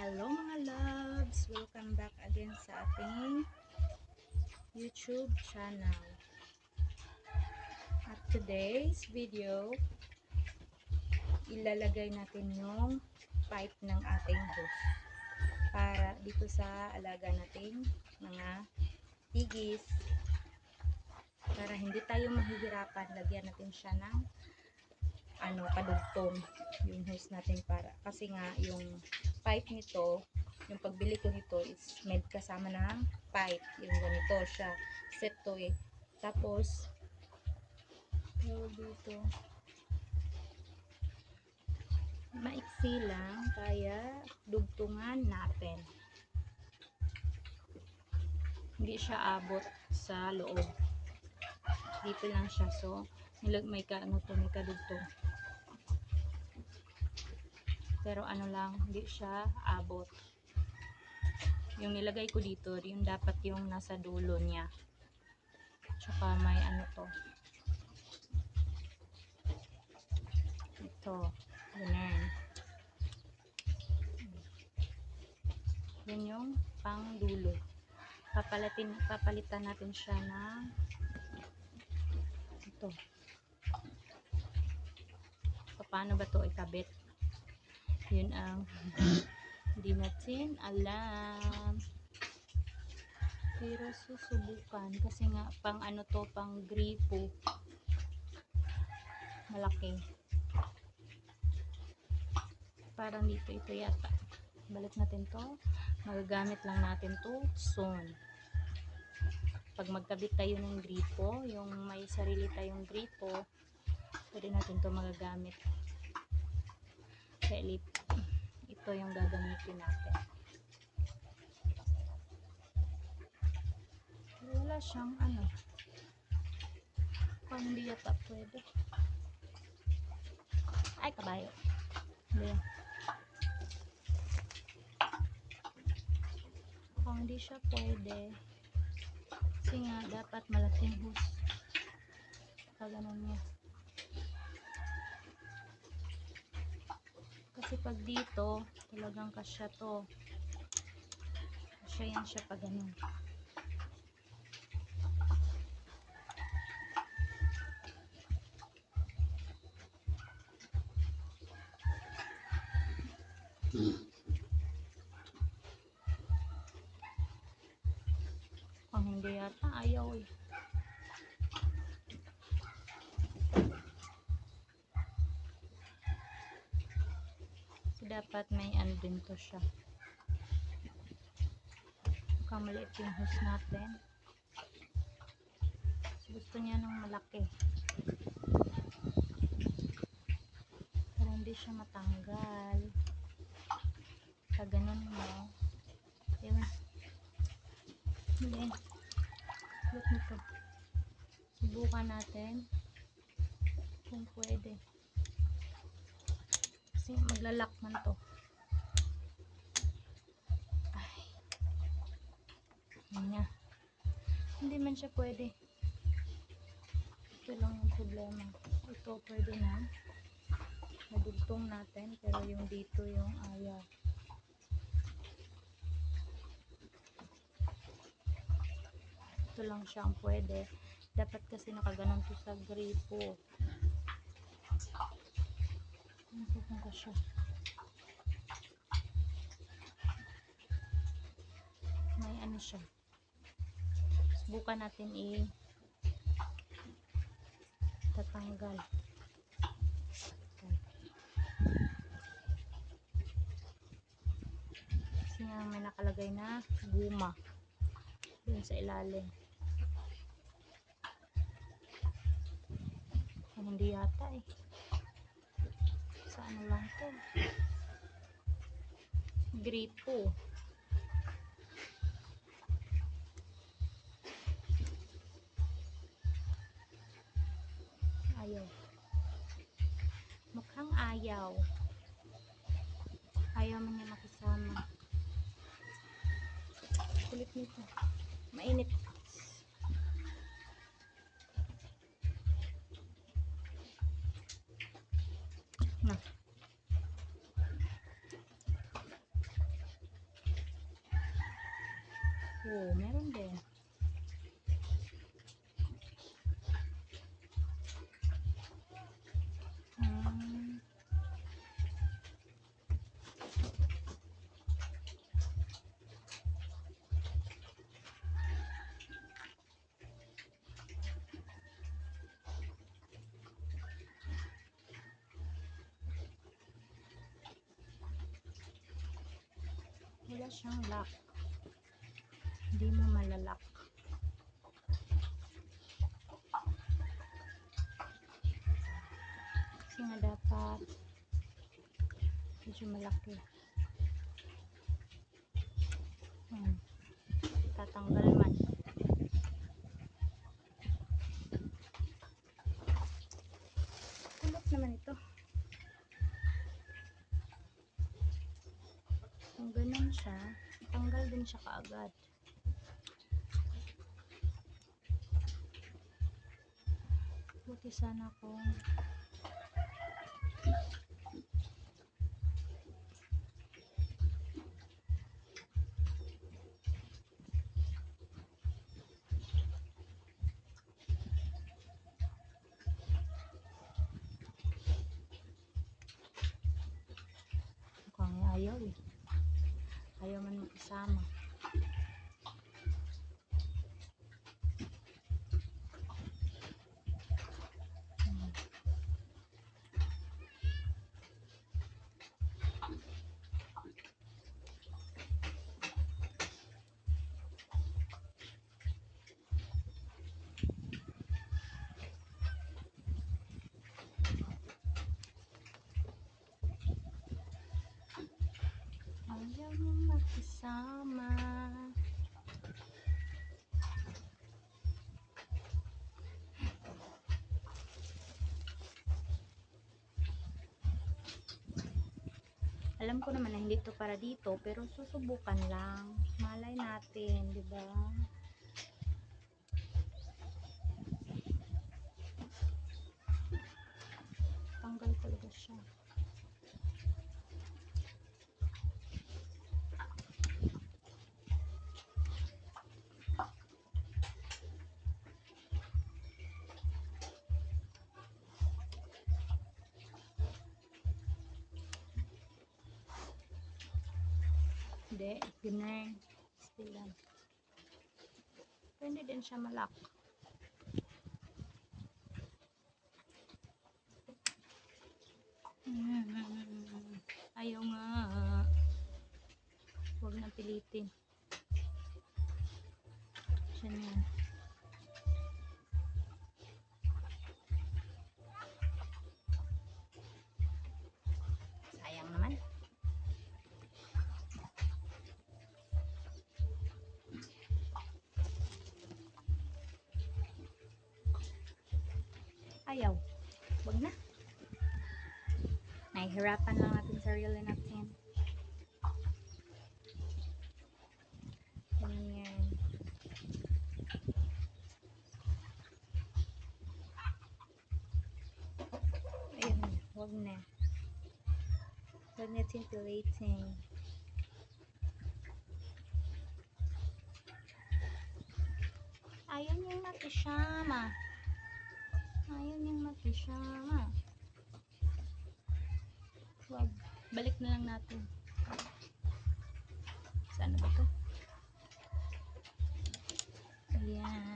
Hello mga loves! Welcome back again sa ating YouTube channel. At today's video, ilalagay natin yung pipe ng ating hose para dito sa alaga nating mga tigis para hindi tayo mahihirapan lagyan natin siya ng ano kadugtong yung hose natin para kasi nga yung pipe nito yung pagbili ko nito is made kasama ng pipe. Yung ganito siya. Set to eh. Tapos tawag dito. Maiksi lang kaya dugtungan natin. Hindi siya abot sa loob. Dito lang siya. So nilag may ka ano to may kadugtong pero ano lang hindi siya abot. Yung nilagay ko dito yung dapat yung nasa dulo niya. Tsaka may ano to. Ito ganyan. Yan yung pang dulo papalitin, papalitan natin siya ng ito. Paano ba to ikabit yun ang hindi natin alam. Pero susubukan kasi nga pang ano to pang gripo. Malaki. Parang dito ito yata. Balik natin to. Magagamit lang natin to soon. Pag magkabit tayo ng gripo yung may sarili tayong gripo pwede natin to magagamit. Kaya ito yung gagamitin natin. Wala siyang ano. Kung hindi yata pwede. Ay kabayo. Hindi. Kung hindi siya pwede kasi nga dapat malaking hose kaganon niya kasi pag dito talagang kasya to. Kasya yan siya pag ganun kung hindi yata ayaw eh dapat may ano din to siya. Mukhang maliit yung hose natin. So, gusto niya nung malaki. Para hindi siya matanggal. Pag ganun mo. Diba? Mali. Look nito. Subukan natin kung pwede. Kasi maglalak man to. Ay. Nga. Hindi man siya pwede. Ito lang yung problema. Ito pwede na. Nadugtong natin. Pero yung dito yung ayaw. Ito lang siya ang pwede. Dapat kasi nakaganon to sa gripo. Napupunta siya. May ano siya. Subukan natin i tatanggal. Kasi nga may nakalagay na guma dun sa ilalim. Kung hindi yata eh sa ano lang to? Gripo ayaw. Mukhang ayaw. Ayaw man niya makisama. Kulit nito. Mainit Oo, meron din. Hmm. Wala siyang lock. Hindi mo malalak. Kasi nga dapat medyo malaki. Hmm. Tatanggal man. Kulot naman ito. Kung ganun siya, tanggal din siya kaagad. Buti sana ayaw eh. Ayaw man makisama. Ayaw mo makisama. Alam ko naman na hindi to para dito, pero susubukan lang. Malay natin, di ba? Tanggal talaga siya. Hindi, ganun. Still lang. Pwede din siya malak. Ayaw nga. Huwag na pilitin. Siya na. Ayaw. Wag na. Nahihirapan lang natin sarili natin. Ganyan. Ayun, na. Wag na tintillating. Ayaw niyang makisama. Ayaw niyang mag-pijama. Wag. Balik na lang natin. Sana ano ba to? Ayan.